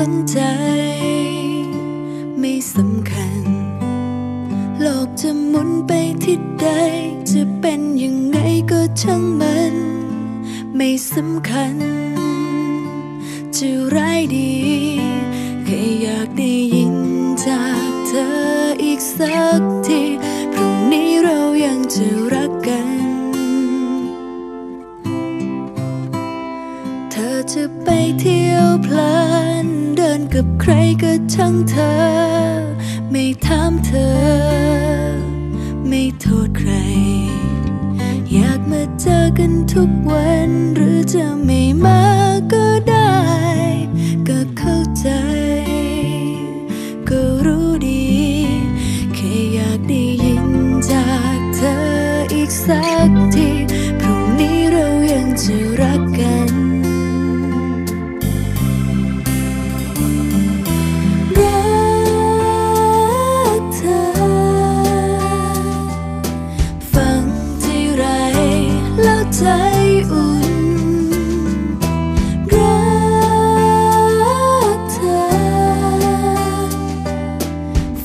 ไม่สนใจ ไม่สำคัญ โลกจะหมุนไปทิศใด จะเป็นยังไงก็ช่างมัน ไม่สำคัญ จะร้ายดี แค่อยากได้ยินจากเธออีกสักทีพรุ่งนี้เรายังจะรักกัน เธอจะไปเที่ยวเพลิน ดินกับใครก็ช่างเธอ ไม่ถามเธอ ไม่โทษใคร อยากมาเจอกันทุกวัน หรือจะไม่มาก็ได้ ก็เข้าใจ ก็รู้ดี แค่อยากได้ยินจากเธออีกสักที พรุ่งนี้เรายังจะรักกัน ใจอุ่น รักเธอ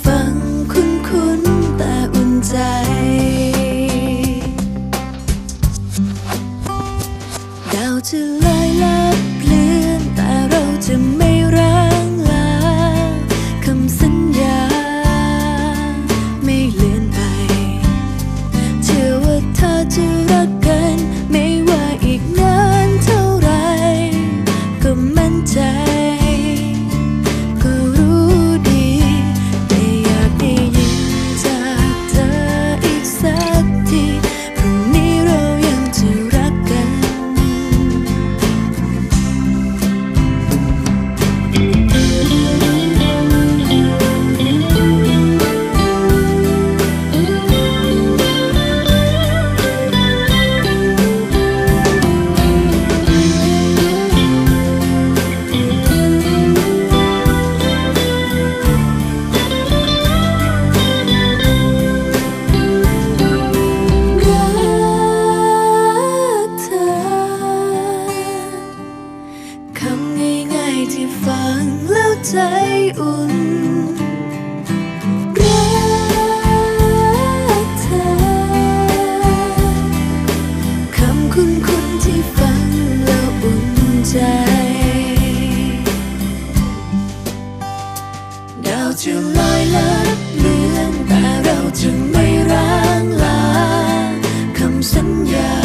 ฟังคุ้นคุ้นๆแต่อุ่นใจ ดาวจะลอยลับำ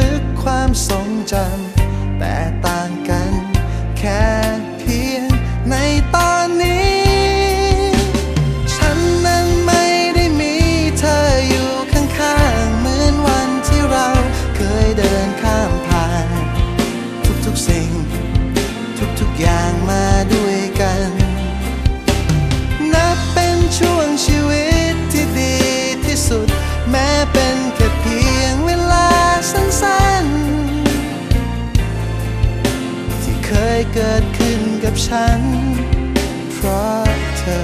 ึก ควา เกิดขึ้นกับฉัน เพราะเธอ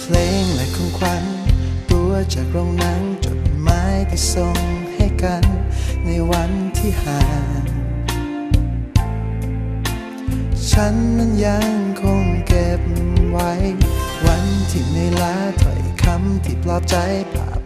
เพลงและของขวัญตัวจากโรงหนังจดหมายที่ส่งให้กัน ในวันที่ห่างฉันนั้นยังคงเก็บไว้ วันที่ในลาถ้อยคำที่ปลอบใจภาพ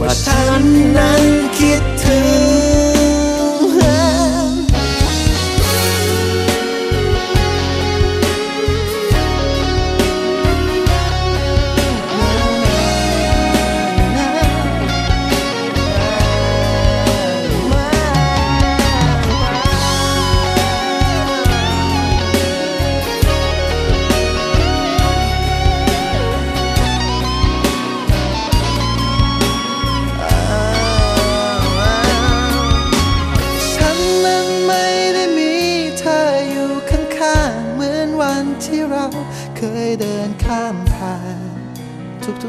ว่าฉันนั้นคิดถึง